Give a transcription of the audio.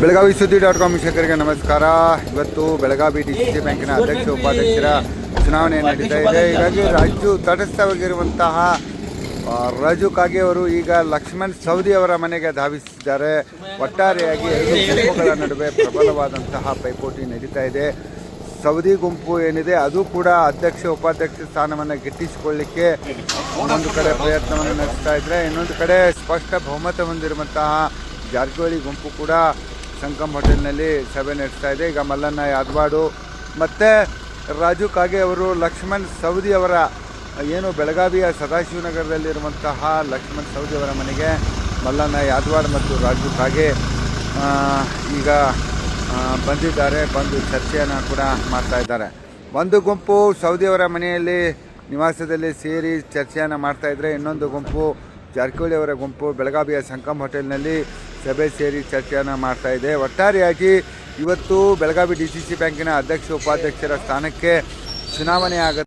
ಬೆಳಗಾವಿ ಸುದ್ದಿ dot com ವೀಕ್ಷಕರಿಗೆ ನಮಸ್ಕಾರ. ಇವತ್ತು ಬೆಳಗಾವಿ ಡಿ ಸಿ ಸಿ ಬ್ಯಾಂಕಿನ ಅಧ್ಯಕ್ಷ, ಉಪಾಧ್ಯಕ್ಷರ ಚುನಾವಣೆ ನಡೀತಾ ಇದೆ. ಹೀಗಾಗಿ ರಾಜು ತಟಸ್ಥವಾಗಿರುವಂತಹ ರಾಜು ಕಾಗೆ ಅವರು ಈಗ ಲಕ್ಷ್ಮಣ್ ಸೌದಿ ಅವರ ಮನೆಗೆ ಧಾವಿಸಿದ್ದಾರೆ. ಒಟ್ಟಾರೆಯಾಗಿ ಎರಡು ಗುಂಪುಗಳ ನಡುವೆ ಪ್ರಬಲವಾದಂತಹ ಪೈಪೋಟಿ ನಡೀತಾ ಇದೆ. ಸೌದಿ ಗುಂಪು ಏನಿದೆ, ಅದು ಕೂಡ ಅಧ್ಯಕ್ಷ, ಉಪಾಧ್ಯಕ್ಷ ಸ್ಥಾನವನ್ನು ಗಿಟ್ಟಿಸಿಕೊಳ್ಳಿಕ್ಕೆ ಒಂದು ಕಡೆ ಪ್ರಯತ್ನವನ್ನು ನಡೆಸ್ತಾ ಇದ್ದರೆ ಇನ್ನೊಂದು ಕಡೆ ಸ್ಪಷ್ಟ ಬಹುಮತ ಹೊಂದಿರುವಂತಹ ಜಾರಕಿಹೊಳಿ ಗುಂಪು ಕೂಡ ಸಂಗಮ್ ಹೋಟೆಲ್ನಲ್ಲಿ ಸಭೆ ನಡೆಸ್ತಾ ಇದೆ. ಈಗ ಮಲ್ಲಣ್ಣ ಯಾದವಾಡು ಮತ್ತು ರಾಜು ಕಾಗೆ ಅವರು ಲಕ್ಷ್ಮಣ್ ಸೌದಿ ಅವರ ಏನು ಬೆಳಗಾವಿಯ ಸದಾಶಿವನಗರದಲ್ಲಿರುವಂತಹ ಲಕ್ಷ್ಮಣ್ ಸೌದಿ ಅವರ ಮನೆಗೆ ಮಲ್ಲಣ್ಣ ಯಾದವಾಡ್ ಮತ್ತು ರಾಜು ಕಾಗೆ ಈಗ ಬಂದಿದ್ದಾರೆ. ಬಂದು ಚರ್ಚೆಯನ್ನು ಕೂಡ ಮಾಡ್ತಾ ಇದ್ದಾರೆ. ಒಂದು ಗುಂಪು ಸೌದಿಯವರ ಮನೆಯಲ್ಲಿ ನಿವಾಸದಲ್ಲಿ ಸೇರಿ ಚರ್ಚೆಯನ್ನು ಮಾಡ್ತಾ ಇದ್ದರೆ ಇನ್ನೊಂದು ಗುಂಪು ಜಾರಕಿಹೊಳಿ ಅವರ ಗುಂಪು ಬೆಳಗಾವಿಯ ಸಂಕಮ್ ಹೋಟೆಲ್ನಲ್ಲಿ ಸಭೆ ಸೇರಿ ಚರ್ಚೆಯನ್ನು ಮಾಡ್ತಾ ಇದೆ. ಒಟ್ಟಾರೆಯಾಗಿ ಇವತ್ತು ಬೆಳಗಾವಿ ಡಿ ಸಿ ಸಿ ಬ್ಯಾಂಕಿನ ಅಧ್ಯಕ್ಷ, ಉಪಾಧ್ಯಕ್ಷರ ಸ್ಥಾನಕ್ಕೆ ಚುನಾವಣೆ ಆಗುತ್ತೆ.